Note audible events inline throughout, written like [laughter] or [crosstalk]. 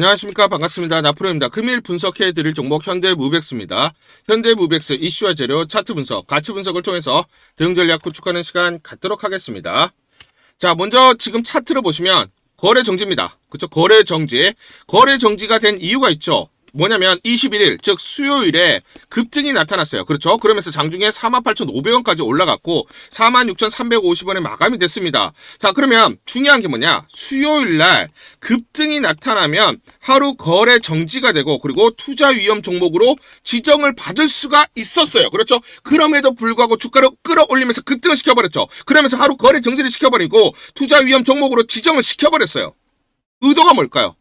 안녕하십니까. 반갑습니다. 나프로입니다. 금일 분석해 드릴 종목 현대무백스입니다. 현대무백스 이슈와 재료 차트 분석 가치 분석을 통해서 대응 전략 구축하는 시간 갖도록 하겠습니다. 자 먼저 지금 차트를 보시면 거래 정지입니다. 그쵸? 거래 정지. 거래 정지가 된 이유가 있죠 뭐냐면 21일 즉 수요일에 급등이 나타났어요. 그렇죠? 그러면서 장중에 48,500원까지 올라갔고 46,350원에 마감이 됐습니다. 자, 그러면 중요한 게 뭐냐? 수요일 날 급등이 나타나면 하루 거래 정지가 되고 그리고 투자 위험 종목으로 지정을 받을 수가 있었어요. 그렇죠? 그럼에도 불구하고 주가를 끌어올리면서 급등을 시켜버렸죠. 그러면서 하루 거래 정지를 시켜버리고 투자 위험 종목으로 지정을 시켜버렸어요. 의도가 뭘까요?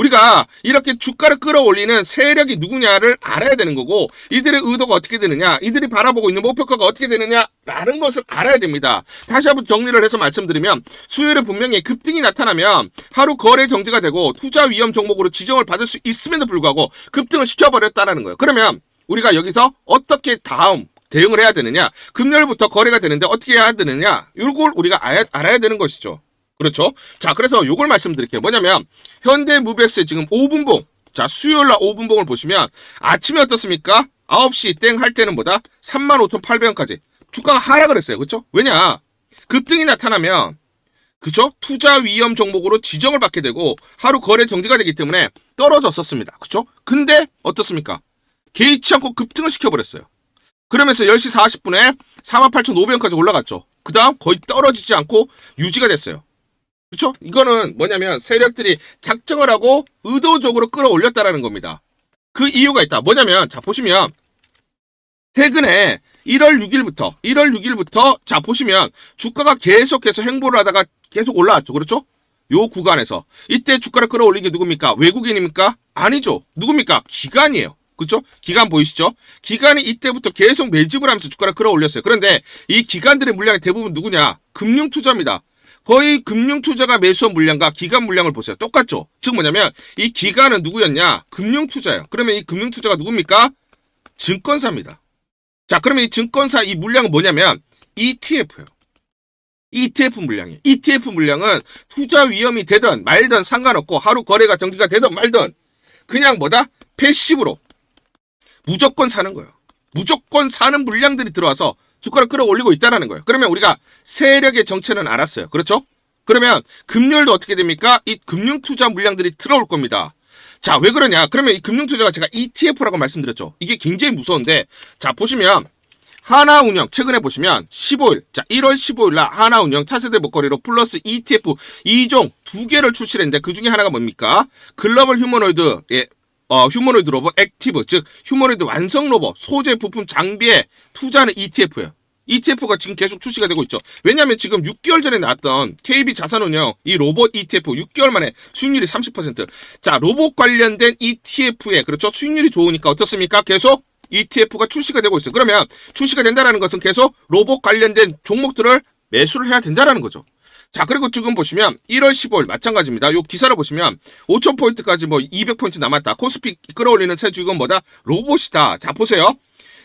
우리가 이렇게 주가를 끌어올리는 세력이 누구냐를 알아야 되는 거고 이들의 의도가 어떻게 되느냐 이들이 바라보고 있는 목표가가 어떻게 되느냐라는 것을 알아야 됩니다. 다시 한번 정리를 해서 말씀드리면 수요일에 분명히 급등이 나타나면 하루 거래 정지가 되고 투자 위험 종목으로 지정을 받을 수 있음에도 불구하고 급등을 시켜버렸다라는 거예요. 그러면 우리가 여기서 어떻게 다음 대응을 해야 되느냐 금요일부터 거래가 되는데 어떻게 해야 되느냐 이걸 우리가 알아야, 알아야 되는 것이죠. 그렇죠? 자, 그래서 요걸 말씀드릴게요. 뭐냐면, 현대무백스의 지금 5분봉. 자, 수요일 날 5분봉을 보시면, 아침에 어떻습니까? 9시 땡 할 때는 뭐다? 35,800원까지. 주가가 하락을 했어요. 그렇죠? 왜냐? 급등이 나타나면, 그죠? 투자 위험 종목으로 지정을 받게 되고, 하루 거래 정지가 되기 때문에 떨어졌었습니다. 그렇죠? 근데, 어떻습니까? 개의치 않고 급등을 시켜버렸어요. 그러면서 10시 40분에 48,500원까지 올라갔죠. 그 다음 거의 떨어지지 않고 유지가 됐어요. 그렇죠? 이거는 뭐냐면 세력들이 작정을 하고 의도적으로 끌어올렸다라는 겁니다. 그 이유가 있다. 뭐냐면 자 보시면 최근에 1월 6일부터 1월 6일부터 자 보시면 주가가 계속해서 행보를 하다가 계속 올라왔죠. 그렇죠? 요 구간에서 이때 주가를 끌어올린 게 누굽니까? 외국인입니까? 아니죠. 누굽니까? 기관이에요. 그렇죠? 기간 보이시죠? 기관이 이때부터 계속 매집을 하면서 주가를 끌어올렸어요. 그런데 이 기관들의 물량이 대부분 누구냐? 금융 투자입니다. 거의 금융 투자가 매수한 물량과 기간 물량을 보세요. 똑같죠? 즉 뭐냐면 이 기간은 누구였냐? 금융 투자예요. 그러면 이 금융 투자가 누굽니까? 증권사입니다. 자, 그러면 이 증권사 이 물량은 뭐냐면 ETF예요. ETF 물량이에요. ETF 물량은 투자 위험이 되든 말든 상관없고 하루 거래가 정지가 되든 말든 그냥 뭐다? 패시브로 무조건 사는 거예요. 무조건 사는 물량들이 들어와서 주가를 끌어올리고 있다는 거예요. 그러면 우리가 세력의 정체는 알았어요. 그렇죠? 그러면 금요일도 어떻게 됩니까? 이 금융 투자 물량들이 들어올 겁니다. 자, 왜 그러냐? 그러면 이 금융 투자가 제가 ETF라고 말씀드렸죠. 이게 굉장히 무서운데 자, 보시면 하나운영 최근에 보시면 15일 자 1월 15일 날 하나운영 차세대 목걸이로 플러스 ETF 2종 두 개를 출시를 했는데 그 중에 하나가 뭡니까? 글로벌 휴머노이드 예, 어, 휴머노이드 로봇 액티브, 즉 휴머노이드 완성 로봇, 소재 부품 장비에 투자하는 ETF예요. ETF가 지금 계속 출시가 되고 있죠. 왜냐하면 지금 6개월 전에 나왔던 KB 자산운용 이 로봇 ETF 6개월 만에 수익률이 30%. 자, 로봇 관련된 ETF에 그렇죠. 수익률이 좋으니까 어떻습니까? 계속 ETF가 출시가 되고 있어요. 그러면 출시가 된다는 것은 계속 로봇 관련된 종목들을 매수를 해야 된다는 거죠. 자, 그리고 지금 보시면 1월 15일 마찬가지입니다. 요 기사를 보시면 5,000포인트까지 뭐 200포인트 남았다. 코스피 끌어올리는 새 주식은 뭐다? 로봇이다. 자, 보세요.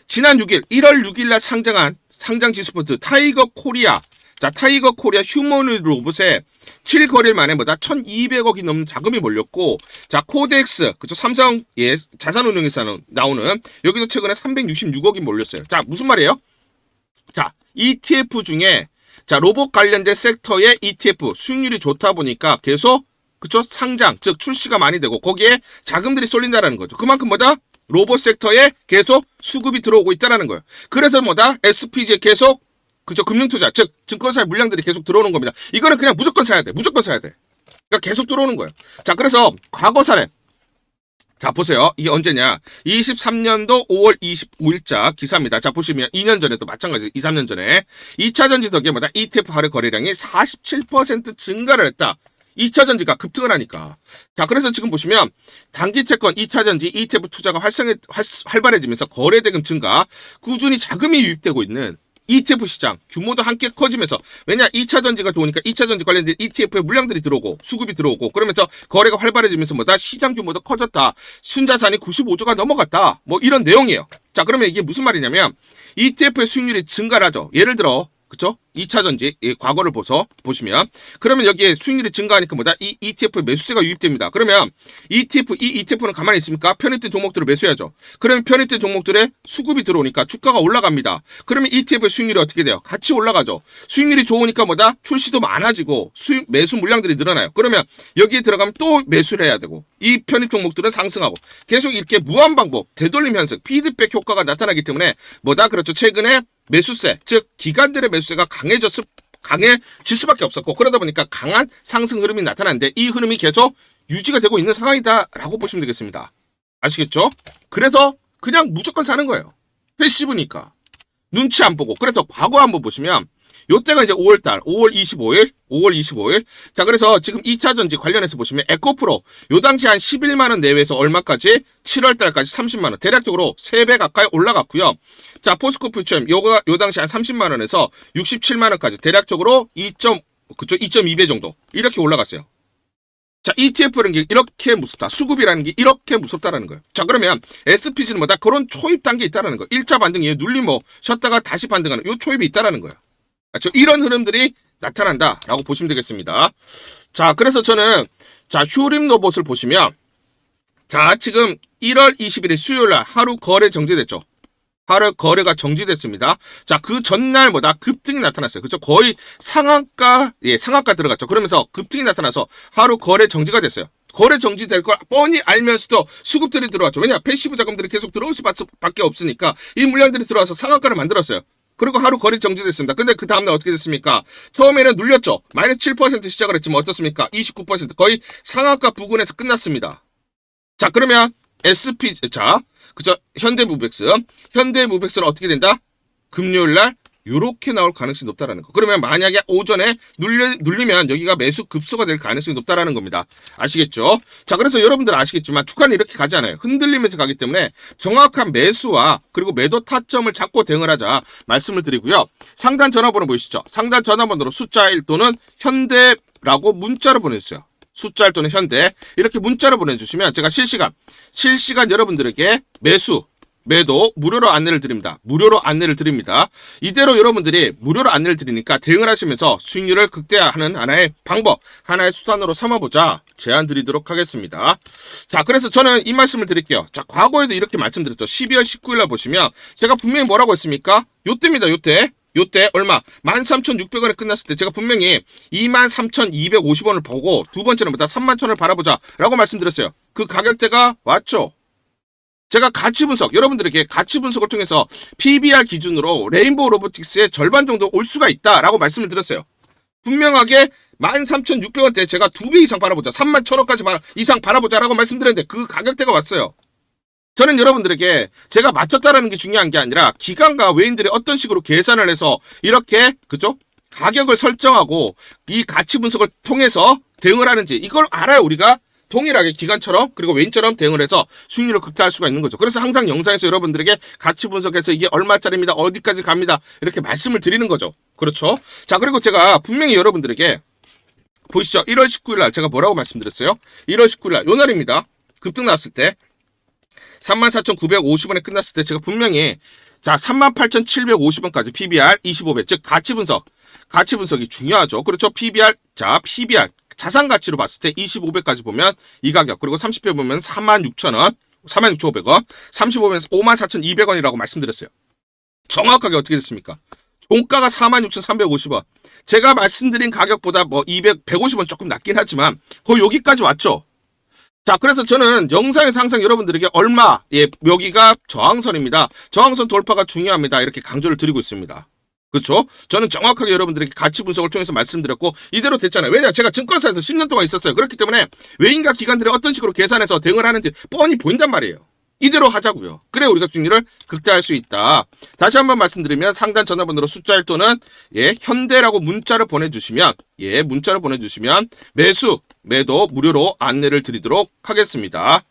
지난 6일, 1월 6일 날 상장한 상장 지수포트 타이거 코리아. 자, 타이거 코리아 휴머노이드 로봇에 7거래일 만에 뭐다? 1,200억이 넘는 자금이 몰렸고, 자, 코덱스, 그죠? 삼성, 예, 자산 운용에서 나오는, 여기도 최근에 366억이 몰렸어요. 자, 무슨 말이에요? 자, ETF 중에 자, 로봇 관련된 섹터의 ETF 수익률이 좋다 보니까 계속 그쵸 상장 즉 출시가 많이 되고 거기에 자금들이 쏠린다라는 거죠. 그만큼 뭐다 로봇 섹터에 계속 수급이 들어오고 있다라는 거예요. 그래서 뭐다 SPG에 계속 그죠 금융 투자 즉 증권사의 물량들이 계속 들어오는 겁니다. 이거는 그냥 무조건 사야 돼. 무조건 사야 돼. 그러니까 계속 들어오는 거예요. 자 그래서 과거 사례 자, 보세요. 이게 언제냐? 23년도 5월 25일자 기사입니다. 자, 보시면 2년 전에도 마찬가지, 2, 3년 전에 2차 전지 덕에 뭐다? ETF 하루 거래량이 47% 증가를 했다. 2차 전지가 급등을 하니까. 자, 그래서 지금 보시면 단기 채권 2차 전지 ETF 투자가 활성해, 활발해지면서 거래 대금 증가, 꾸준히 자금이 유입되고 있는 ETF 시장 규모도 함께 커지면서 왜냐 2차 전지가 좋으니까 2차 전지 관련된 ETF에 물량들이 들어오고 수급이 들어오고 그러면서 거래가 활발해지면서 뭐다? 시장 규모도 커졌다. 순자산이 95조가 넘어갔다. 뭐 이런 내용이에요. 자 그러면 이게 무슨 말이냐면 ETF의 수익률이 증가를 하죠. 예를 들어 그쵸? 2차 전지, 이 과거를 보서, 보시면. 그러면 여기에 수익률이 증가하니까 뭐다? 이 ETF에 매수세가 유입됩니다. 그러면 ETF, 이 ETF는 가만히 있습니까? 편입된 종목들을 매수해야죠. 그러면 편입된 종목들의 수급이 들어오니까 주가가 올라갑니다. 그러면 ETF의 수익률이 어떻게 돼요? 같이 올라가죠. 수익률이 좋으니까 뭐다? 출시도 많아지고 수익, 매수 물량들이 늘어나요. 그러면 여기에 들어가면 또 매수를 해야 되고 이 편입 종목들은 상승하고 계속 이렇게 무한 반복, 되돌림 현상, 피드백 효과가 나타나기 때문에 뭐다? 그렇죠. 최근에 매수세, 즉 기관들의 매수세가 강해졌을 강해질 수밖에 없었고 그러다 보니까 강한 상승 흐름이 나타나는데 이 흐름이 계속 유지가 되고 있는 상황이다라고 보시면 되겠습니다. 아시겠죠? 그래서 그냥 무조건 사는 거예요. 패시브니까. 눈치 안 보고. 그래서 과거 한번 보시면 요때가 이제 5월달, 5월 25일, 5월 25일. 자, 그래서 지금 2차 전지 관련해서 보시면 에코프로 요 당시 한 11만 원 내외에서 얼마까지 7월 달까지 30만 원. 대략적으로 3배 가까이 올라갔고요. 자, 포스코 퓨처엠 요가 요 당시 한 30만 원에서 67만 원까지 대략적으로 2. 그쪽 2.2배 정도 이렇게 올라갔어요. 자, ETF라는 게 이렇게 무섭다. 수급이라는 게 이렇게 무섭다라는 거예요. 자, 그러면 SPC는 뭐다? 그런 초입 단계 있다라는 거예요. 1차 반등 이에 눌림 뭐 쉬었다가 다시 반등하는 요 초입이 있다라는 거예요. 그렇죠? 이런 흐름들이 나타난다라고 보시면 되겠습니다. 자, 그래서 저는 자, 휴림 로봇을 보시면 자, 지금 1월 20일에 수요일 날 하루 거래 정지됐죠. 하루 거래가 정지됐습니다. 자, 그 전날 뭐다 급등이 나타났어요. 그죠? 거의 상한가, 예, 상한가 들어갔죠. 그러면서 급등이 나타나서 하루 거래 정지가 됐어요. 거래 정지될 걸 뻔히 알면서도 수급들이 들어왔죠. 왜냐? 패시브 자금들이 계속 들어올 수밖에 없으니까 이 물량들이 들어와서 상한가를 만들었어요. 그리고 하루 거래 정지됐습니다. 근데 그 다음날 어떻게 됐습니까? 처음에는 눌렸죠. 마이너스 7% 시작을 했지만 어떻습니까? 29% 거의 상한가 부근에서 끝났습니다. 자, 그러면 SP 자, 그죠? 현대무백스. 현대무백스는 어떻게 된다? 금요일 날 요렇게 나올 가능성이 높다라는 거. 그러면 만약에 오전에 눌려, 눌리면 여기가 매수 급소가 될 가능성이 높다라는 겁니다. 아시겠죠? 자, 그래서 여러분들 아시겠지만 주가는 이렇게 가지 않아요. 흔들리면서 가기 때문에 정확한 매수와 그리고 매도 타점을 잡고 대응을 하자 말씀을 드리고요. 상단 전화번호 보이시죠? 상단 전화번호로 숫자 1 또는 현대라고 문자로 보내주세요. 숫자 1 또는 현대 이렇게 문자로 보내주시면 제가 실시간 실시간 여러분들에게 매수 매도 무료로 안내를 드립니다. 무료로 안내를 드립니다. 이대로 여러분들이 무료로 안내를 드리니까 대응을 하시면서 수익률을 극대화하는 하나의 방법, 하나의 수단으로 삼아보자 제안 드리도록 하겠습니다. 자, 그래서 저는 이 말씀을 드릴게요. 자, 과거에도 이렇게 말씀드렸죠. 12월 19일 날 보시면 제가 분명히 뭐라고 했습니까? 요때입니다. 요때. 요때 얼마? 13,600원에 끝났을 때 제가 분명히 23,250원을 보고 두 번째는 뭐다? 31,000원을 바라보자 라고 말씀드렸어요. 그 가격대가 왔죠. 제가 가치 분석, 여러분들에게 가치 분석을 통해서 PBR 기준으로 레인보우 로보틱스의 절반 정도 올 수가 있다라고 말씀을 드렸어요. 분명하게 13,600원대 제가 두 배 이상 바라보자. 3만 1,000원까지 이상 바라보자라고 말씀드렸는데 그 가격대가 왔어요. 저는 여러분들에게 제가 맞췄다라는 게 중요한 게 아니라 기관과 외인들이 어떤 식으로 계산을 해서 이렇게 그죠? 가격을 설정하고 이 가치 분석을 통해서 대응을 하는지 이걸 알아야 우리가 동일하게 기관처럼 그리고 외인처럼 대응을 해서 수익률을 극대화할 수가 있는 거죠. 그래서 항상 영상에서 여러분들에게 가치 분석해서 이게 얼마짜리입니다. 어디까지 갑니다. 이렇게 말씀을 드리는 거죠. 그렇죠? 자, 그리고 제가 분명히 여러분들에게 보시죠. 1월 19일 날 제가 뭐라고 말씀드렸어요? 1월 19일 날, 요 날입니다. 급등 나왔을 때 34,950원에 끝났을 때 제가 분명히 자, 38,750원까지 PBR 25배, 즉 가치 분석. 가치 분석이 중요하죠. 그렇죠. PBR, 자, PBR 자산 가치로 봤을 때 25배까지 보면 이 가격, 그리고 30배 보면 46,000원, 46,500원, 35배에서 54,200원이라고 말씀드렸어요. 정확하게 어떻게 됐습니까? 종가가 46,350원. 제가 말씀드린 가격보다 뭐 200, 150원 조금 낮긴 하지만 거의 여기까지 왔죠. 자, 그래서 저는 영상에서 항상 여러분들에게 얼마, 예, 여기가 저항선입니다. 저항선 돌파가 중요합니다. 이렇게 강조를 드리고 있습니다. 그렇죠? 저는 정확하게 여러분들에게 가치 분석을 통해서 말씀드렸고 이대로 됐잖아요. 왜냐? 제가 증권사에서 10년 동안 있었어요. 그렇기 때문에 외인과 기관들이 어떤 식으로 계산해서 대응을 하는지 뻔히 보인단 말이에요. 이대로 하자고요. 그래 우리가 중리를 극대화할 수 있다. 다시 한번 말씀드리면 상단 전화번호로 숫자 1 또는 예, 현대라고 문자를 보내주시면 예, 문자를 보내주시면 매수, 매도 무료로 안내를 드리도록 하겠습니다.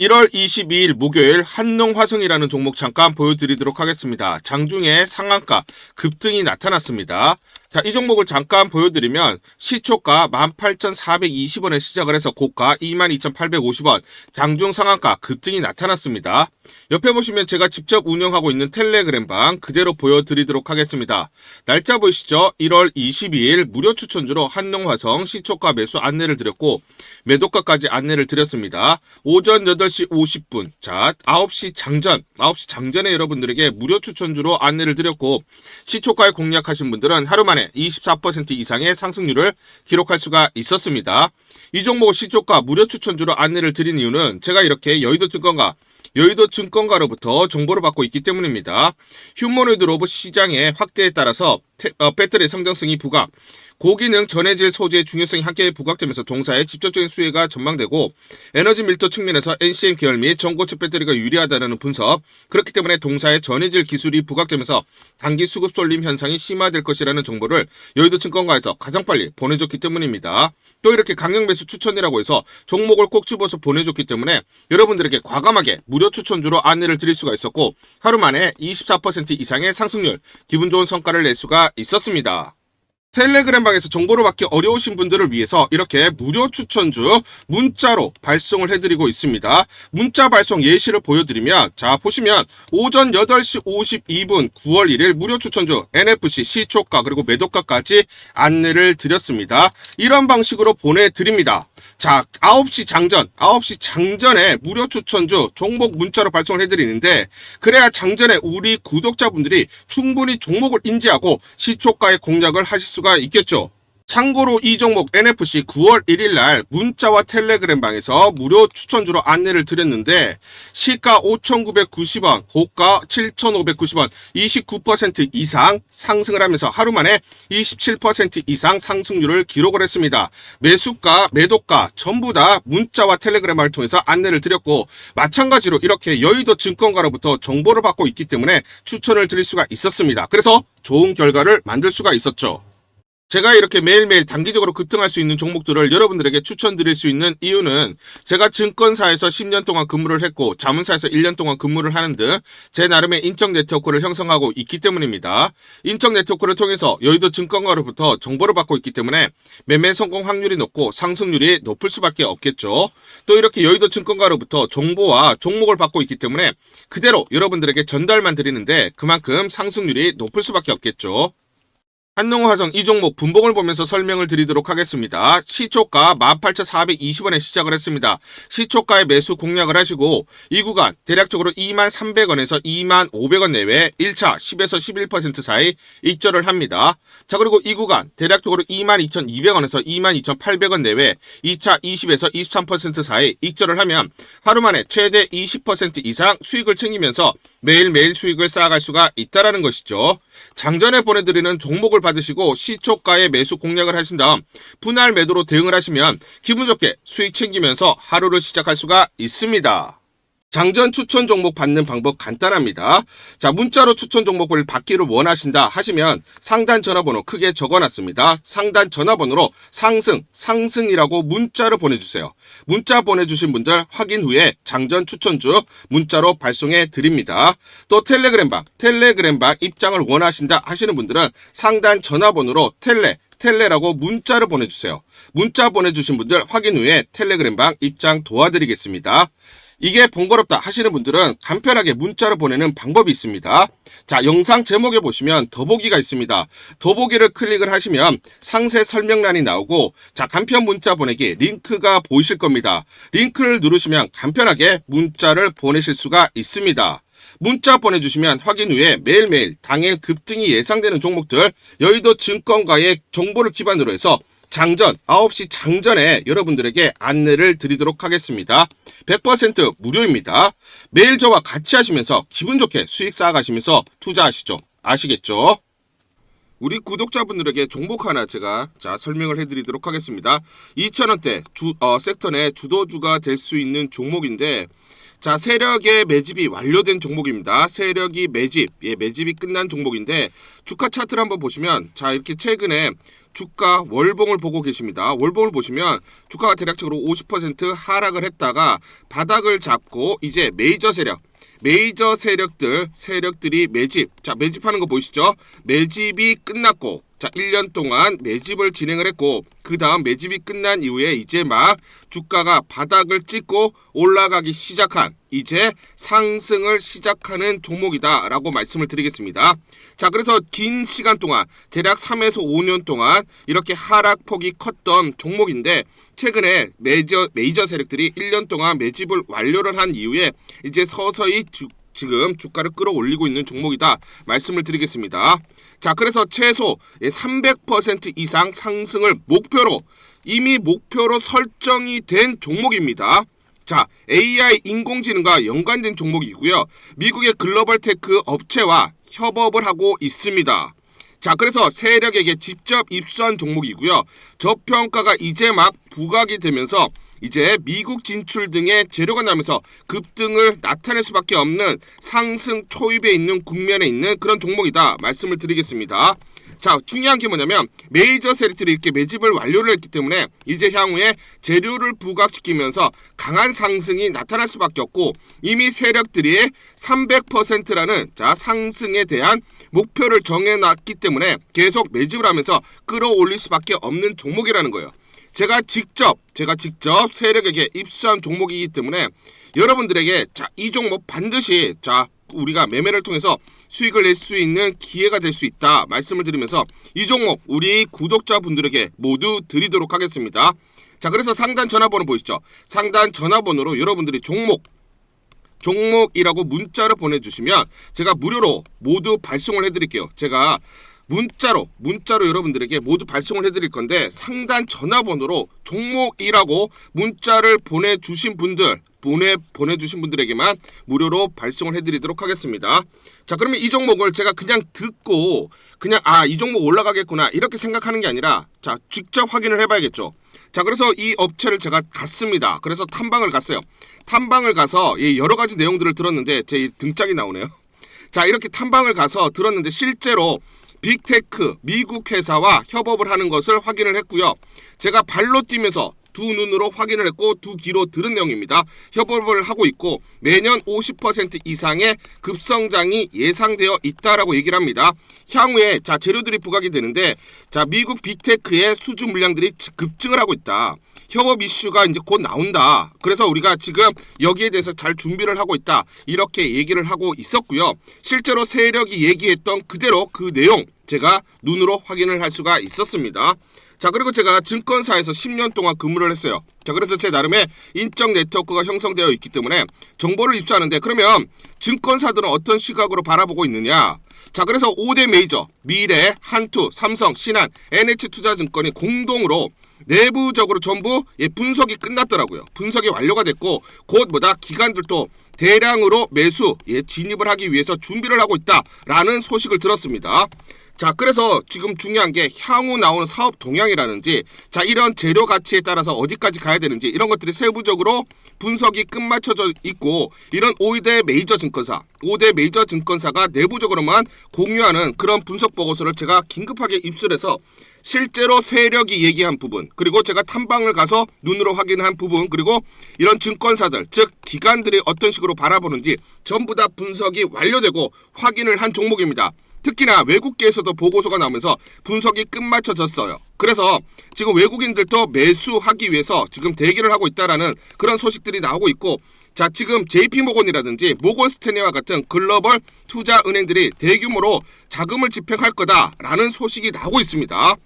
1월 22일 목요일 한농화성이라는 종목 잠깐 보여드리도록 하겠습니다. 장중에 상한가 급등이 나타났습니다. 자, 이 종목을 잠깐 보여드리면 시초가 18,420원에 시작을 해서 고가 22,850원, 장중 상한가 급등이 나타났습니다. 옆에 보시면 제가 직접 운영하고 있는 텔레그램 방 그대로 보여드리도록 하겠습니다. 날짜 보이시죠? 1월 22일 무료 추천주로 한농화성 시초가 매수 안내를 드렸고 매도가까지 안내를 드렸습니다. 오전 8시 50분, 자 9시 장전, 9시 장전에 여러분들에게 무료 추천주로 안내를 드렸고 시초가에 공략하신 분들은 하루 만에 24% 이상의 상승률을 기록할 수가 있었습니다. 이 종목 시초가 무료 추천주로 안내를 드린 이유는 제가 이렇게 여의도 증권가 여의도 증권가로부터 정보를 받고 있기 때문입니다. 휴머노이드 로봇 시장의 확대에 따라서 태- 어, 배터리 성장성이 부각, 고기능 전해질 소재의 중요성이 함께 부각되면서 동사의 직접적인 수혜가 전망되고 에너지 밀도 측면에서 NCM 계열 및 전고체 배터리가 유리하다는 분석 그렇기 때문에 동사의 전해질 기술이 부각되면서 단기 수급 쏠림 현상이 심화될 것이라는 정보를 여의도 증권가에서 가장 빨리 보내줬기 때문입니다. 또 이렇게 강력 매수 추천이라고 해서 종목을 꼭 집어서 보내줬기 때문에 여러분들에게 과감하게 무료 추천주로 안내를 드릴 수가 있었고 하루 만에 24% 이상의 상승률 기분 좋은 성과를 낼 수가 있었습니다. 텔레그램 방에서 정보를 받기 어려우신 분들을 위해서 이렇게 무료 추천주 문자로 발송을 해드리고 있습니다. 문자 발송 예시를 보여드리면 자 보시면 오전 8시 52분 9월 1일 무료 추천주 NFC 시초가 그리고 매도가까지 안내를 드렸습니다. 이런 방식으로 보내드립니다. 자 9시 장전 9시 장전에 무료 추천주 종목 문자로 발송을 해드리는데 그래야 장전에 우리 구독자분들이 충분히 종목을 인지하고 시초가의 공략을 하실 수가 있겠죠. 참고로 이 종목 NFC 9월 1일 날 문자와 텔레그램 방에서 무료 추천주로 안내를 드렸는데 시가 5,990원, 고가 7,590원, 29% 이상 상승을 하면서 하루 만에 27% 이상 상승률을 기록을 했습니다. 매수가, 매도가 전부 다 문자와 텔레그램을 통해서 안내를 드렸고 마찬가지로 이렇게 여의도 증권가로부터 정보를 받고 있기 때문에 추천을 드릴 수가 있었습니다. 그래서 좋은 결과를 만들 수가 있었죠. 제가 이렇게 매일매일 단기적으로 급등할 수 있는 종목들을 여러분들에게 추천드릴 수 있는 이유는 제가 증권사에서 10년 동안 근무를 했고 자문사에서 1년 동안 근무를 하는 등 제 나름의 인적 네트워크를 형성하고 있기 때문입니다. 인적 네트워크를 통해서 여의도 증권가로부터 정보를 받고 있기 때문에 매매 성공 확률이 높고 상승률이 높을 수밖에 없겠죠. 또 이렇게 여의도 증권가로부터 정보와 종목을 받고 있기 때문에 그대로 여러분들에게 전달만 드리는데 그만큼 상승률이 높을 수밖에 없겠죠. 한농화성 이 종목 분봉을 보면서 설명을 드리도록 하겠습니다. 시초가 18,420원에 시작을 했습니다. 시초가에 매수 공략을 하시고 이 구간 대략적으로 23,300원에서 25,500원 내외 1차 10에서 11% 사이 익절을 합니다. 자 그리고 이 구간 대략적으로 22,200원에서 22,800원 내외 2차 20에서 23% 사이 익절을 하면 하루 만에 최대 20% 이상 수익을 챙기면서 매일매일 수익을 쌓아갈 수가 있다라는 것이죠. 장전에 보내드리는 종목을 받으시고 시초가에 매수 공략을 하신 다음 분할 매도로 대응을 하시면 기분 좋게 수익 챙기면서 하루를 시작할 수가 있습니다. 장전 추천 종목 받는 방법 간단합니다. 자, 문자로 추천 종목을 받기를 원하신다 하시면 상단 전화번호 크게 적어놨습니다. 상단 전화번호로 상승, 상승이라고 문자를 보내주세요. 문자 보내주신 분들 확인 후에 장전 추천주 문자로 발송해 드립니다. 또 텔레그램방, 텔레그램방 입장을 원하신다 하시는 분들은 상단 전화번호로 텔레, 텔레라고 문자를 보내주세요. 문자 보내주신 분들 확인 후에 텔레그램방 입장 도와드리겠습니다. 이게 번거롭다 하시는 분들은 간편하게 문자로 보내는 방법이 있습니다. 자, 영상 제목에 보시면 더보기가 있습니다. 더보기를 클릭을 하시면 상세 설명란이 나오고 자, 간편 문자 보내기 링크가 보이실 겁니다. 링크를 누르시면 간편하게 문자를 보내실 수가 있습니다. 문자 보내주시면 확인 후에 매일매일 당일 급등이 예상되는 종목들 여의도 증권가의 정보를 기반으로 해서 장전 9시 장전에 여러분들에게 안내를 드리도록 하겠습니다. 100% 무료입니다. 매일 저와 같이 하시면서 기분 좋게 수익 쌓아가시면서 투자하시죠. 아시겠죠? 우리 구독자분들에게 종목 하나 제가 자 설명을 해드리도록 하겠습니다. 2,000원대 주 어, 섹터 내 주도주가 될 수 있는 종목인데 자 세력의 매집이 완료된 종목입니다. 세력이 매집 예 매집이 끝난 종목인데 주가 차트를 한번 보시면 자 이렇게 최근에 주가 월봉을 보고 계십니다. 월봉을 보시면 주가가 대략적으로 50% 하락을 했다가 바닥을 잡고 이제 메이저 세력 메이저 세력들 세력들이 매집 자 매집하는 거 보이시죠? 매집이 끝났고 자 1년 동안 매집을 진행을 했고 그 다음 매집이 끝난 이후에 이제 막 주가가 바닥을 찍고 올라가기 시작한 이제 상승을 시작하는 종목이다라고 말씀을 드리겠습니다. 자 그래서 긴 시간 동안 대략 3에서 5년 동안 이렇게 하락폭이 컸던 종목인데 최근에 메이저 메이저 세력들이 1년 동안 매집을 완료를 한 이후에 이제 서서히 주, 지금 주가를 끌어올리고 있는 종목이다 말씀을 드리겠습니다. 자, 그래서 최소 300% 이상 상승을 목표로 이미 목표로 설정이 된 종목입니다. 자, AI 인공지능과 연관된 종목이고요. 미국의 글로벌 테크 업체와 협업을 하고 있습니다. 자, 그래서 세력에게 직접 입수한 종목이고요. 저평가가 이제 막 부각이 되면서 이제 미국 진출 등의 재료가 나면서 급등을 나타낼 수밖에 없는 상승 초입에 있는 국면에 있는 그런 종목이다 말씀을 드리겠습니다. 자, 중요한 게 뭐냐면 메이저 세력들이 이렇게 매집을 완료를 했기 때문에 이제 향후에 재료를 부각시키면서 강한 상승이 나타날 수밖에 없고 이미 세력들이 300%라는 자 상승에 대한 목표를 정해놨기 때문에 계속 매집을 하면서 끌어올릴 수밖에 없는 종목이라는 거예요. 제가 직접 제가 직접 세력에게 입수한 종목이기 때문에 여러분들에게 자 이 종목 반드시 자 우리가 매매를 통해서 수익을 낼 수 있는 기회가 될 수 있다 말씀을 드리면서 이 종목 우리 구독자분들에게 모두 드리도록 하겠습니다. 자 그래서 상단 전화번호 보이시죠? 상단 전화번호로 여러분들이 종목 종목이라고 문자를 보내주시면 제가 무료로 모두 발송을 해드릴게요. 제가 문자로 문자로 여러분들에게 모두 발송을 해드릴 건데 상단 전화번호로 종목이라고 문자를 보내주신 분들 보내 보내주신 분들에게만 무료로 발송을 해드리도록 하겠습니다. 자 그러면 이 종목을 제가 그냥 듣고 그냥 아 이 종목 올라가겠구나 이렇게 생각하는 게 아니라 자 직접 확인을 해봐야겠죠. 자 그래서 이 업체를 제가 갔습니다. 그래서 탐방을 갔어요. 탐방을 가서 이 여러 가지 내용들을 들었는데 제 등짝이 나오네요. [laughs] 자 이렇게 탐방을 가서 들었는데 실제로 빅테크 미국 회사와 협업을 하는 것을 확인을 했고요. 제가 발로 뛰면서 두 눈으로 확인을 했고 두 귀로 들은 내용입니다. 협업을 하고 있고 매년 50% 이상의 급성장이 예상되어 있다라고 얘기를 합니다. 향후에 자 재료들이 부각이 되는데 자 미국 빅테크의 수주 물량들이 급증을 하고 있다. 협업 이슈가 이제 곧 나온다. 그래서 우리가 지금 여기에 대해서 잘 준비를 하고 있다. 이렇게 얘기를 하고 있었고요. 실제로 세력이 얘기했던 그대로 그 내용 제가 눈으로 확인을 할 수가 있었습니다. 자 그리고 제가 증권사에서 10년 동안 근무를 했어요. 자 그래서 제 나름의 인적 네트워크가 형성되어 있기 때문에 정보를 입수하는데 그러면 증권사들은 어떤 시각으로 바라보고 있느냐? 자 그래서 5대 메이저 미래, 한투, 삼성, 신한, NH투자증권이 공동으로 내부적으로 전부 예, 분석이 끝났더라고요. 분석이 완료가 됐고 곧 뭐다 기관들도 대량으로 매수 예, 진입을 하기 위해서 준비를 하고 있다라는 소식을 들었습니다. 자, 그래서 지금 중요한 게 향후 나오는 사업 동향이라든지 자, 이런 재료 가치에 따라서 어디까지 가야 되는지 이런 것들이 세부적으로 분석이 끝마쳐져 있고 이런 5대 메이저 증권사, 5대 메이저 증권사가 내부적으로만 공유하는 그런 분석 보고서를 제가 긴급하게 입수해서 실제로 세력이 얘기한 부분 그리고 제가 탐방을 가서 눈으로 확인한 부분 그리고 이런 증권사들 즉 기관들이 어떤 식으로 바라보는지 전부 다 분석이 완료되고 확인을 한 종목입니다. 특히나 외국계에서도 보고서가 나오면서 분석이 끝마쳐졌어요. 그래서 지금 외국인들도 매수하기 위해서 지금 대기를 하고 있다라는 그런 소식들이 나오고 있고 자 지금 JP 모건이라든지 모건 스탠리와 같은 글로벌 투자 은행들이 대규모로 자금을 집행할 거다라는 소식이 나오고 있습니다.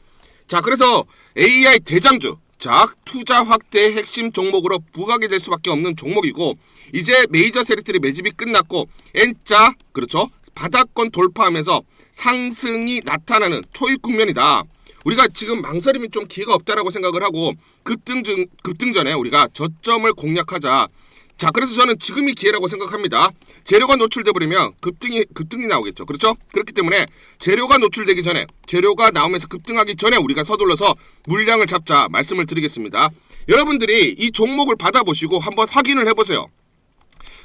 자 그래서 AI 대장주 자 투자 확대의 핵심 종목으로 부각이 될 수밖에 없는 종목이고 이제 메이저 세력들이 매집이 끝났고 N자 그렇죠 바닥권 돌파하면서 상승이 나타나는 초입 국면이다. 우리가 지금 망설임이 좀 기회가 없다라고 생각을 하고 급등 중 급등 전에 우리가 저점을 공략하자. 자, 그래서 저는 지금이 기회라고 생각합니다. 재료가 노출돼 버리면 급등이 급등이 나오겠죠. 그렇죠? 그렇기 때문에 재료가 노출되기 전에 재료가 나오면서 급등하기 전에 우리가 서둘러서 물량을 잡자 말씀을 드리겠습니다. 여러분들이 이 종목을 받아보시고 한번 확인을 해보세요.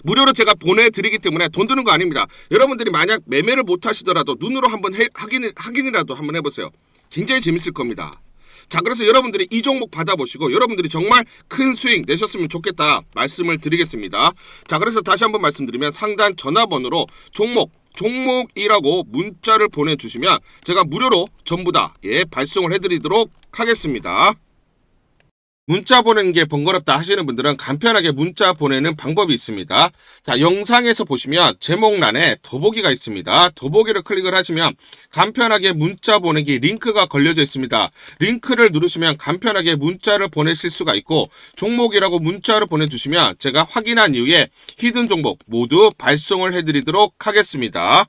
무료로 제가 보내드리기 때문에 돈 드는 거 아닙니다. 여러분들이 만약 매매를 못 하시더라도 눈으로 한번 해, 확인, 확인이라도 한번 해보세요. 굉장히 재밌을 겁니다. 자, 그래서 여러분들이 이 종목 받아보시고 여러분들이 정말 큰 수익 내셨으면 좋겠다 말씀을 드리겠습니다. 자, 그래서 다시 한번 말씀드리면 상단 전화번호로 종목 종목이라고 문자를 보내주시면 제가 무료로 전부 다 예, 발송을 해드리도록 하겠습니다. 문자 보내는 게 번거롭다 하시는 분들은 간편하게 문자 보내는 방법이 있습니다. 자, 영상에서 보시면 제목란에 더보기가 있습니다. 더보기를 클릭을 하시면 간편하게 문자 보내기 링크가 걸려져 있습니다. 링크를 누르시면 간편하게 문자를 보내실 수가 있고 종목이라고 문자를 보내주시면 제가 확인한 이후에 히든 종목 모두 발송을 해드리도록 하겠습니다.